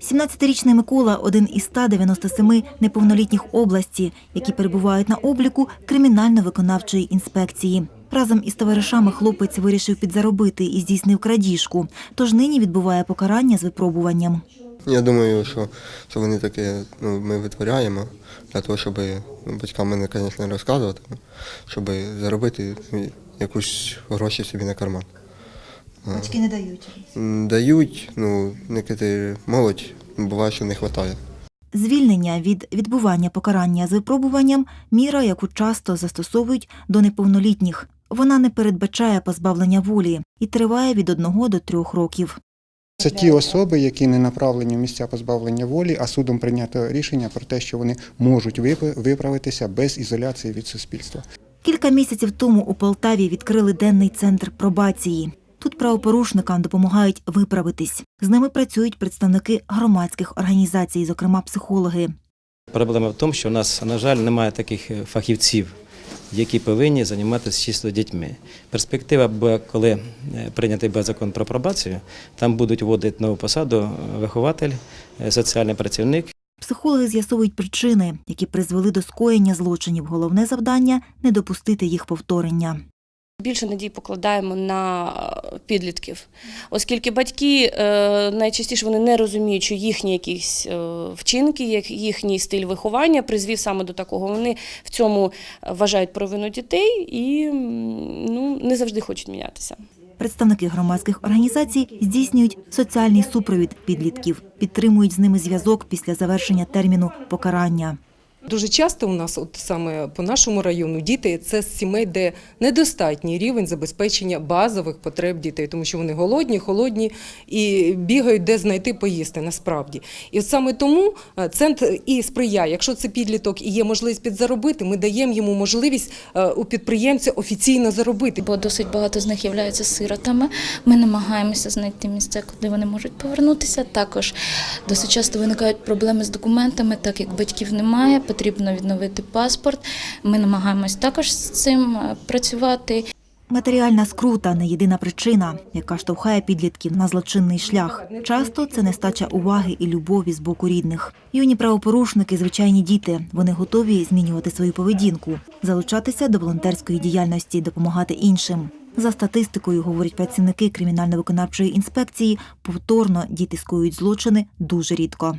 17-річний Микола – один із 197 неповнолітніх області, які перебувають на обліку кримінально-виконавчої інспекції. Разом із товаришами хлопець вирішив підзаробити і здійснив крадіжку, тож нині відбуває покарання з випробуванням. Я думаю, що, що вони таке ну, ми витворяємо для того, щоб ну, батькам мене, звісно, розказувати, щоб заробити ну, якусь гроші собі на карман. Батьки не дають. Дають, ну, некоторі молодь, буває, що не вистачає. Звільнення від відбування покарання з випробуванням – міра, яку часто застосовують до неповнолітніх. Вона не передбачає позбавлення волі і триває від одного до трьох років. Це ті особи, які не направлені в місця позбавлення волі, а судом прийнято рішення про те, що вони можуть вип- виправитися без ізоляції від суспільства. Кілька місяців тому у Полтаві відкрили денний центр пробації. Тут правопорушникам допомагають виправитись. З ними працюють представники громадських організацій, зокрема психологи. Проблема в тому, що у нас, на жаль, немає таких е, фахівців, які повинні займатися чисто дітьми. Перспектива коли е, прийнятий буде закон про пробацію, там будуть вводити нову посаду е, вихователь, соціальний працівник. Психологи з'ясовують причини, які призвели до скоєння злочинів. Головне завдання не допустити їх повторення. Більше надій покладаємо на е, підлітків, оскільки батьки е, найчастіше вони не розуміють, що їхні якісь е, вчинки, їхній стиль виховання призвів саме до такого. Вони в цьому вважають провину дітей і ну, не завжди хочуть мінятися. Представники громадських організацій здійснюють соціальний супровід підлітків, підтримують з ними зв'язок після завершення терміну покарання. Дуже часто у нас, от саме по нашому району, діти це з сімей, де недостатній рівень забезпечення базових потреб дітей, тому що вони голодні, холодні і бігають, де знайти поїсти насправді. І саме тому е, центр і сприяє. Якщо це підліток і є можливість підзаробити, ми даємо йому можливість е, у підприємця офіційно заробити. бо досить багато з них являються сиротами. Ми намагаємося знайти місця, куди вони можуть повернутися. Також досить часто виникають проблеми з документами, так як батьків немає, потрібно відновити паспорт. Ми намагаємось також з цим е, працювати. Матеріальна скрута не єдина причина, яка штовхає підлітків на злочинний шлях. Часто це нестача уваги і любові з боку рідних. Юні правопорушники звичайні діти. Вони готові змінювати свою поведінку, залучатися до волонтерської діяльності, допомагати іншим. За статистикою, говорять працівники кримінально-виконавчої інспекції, повторно діти скоюють злочини дуже рідко.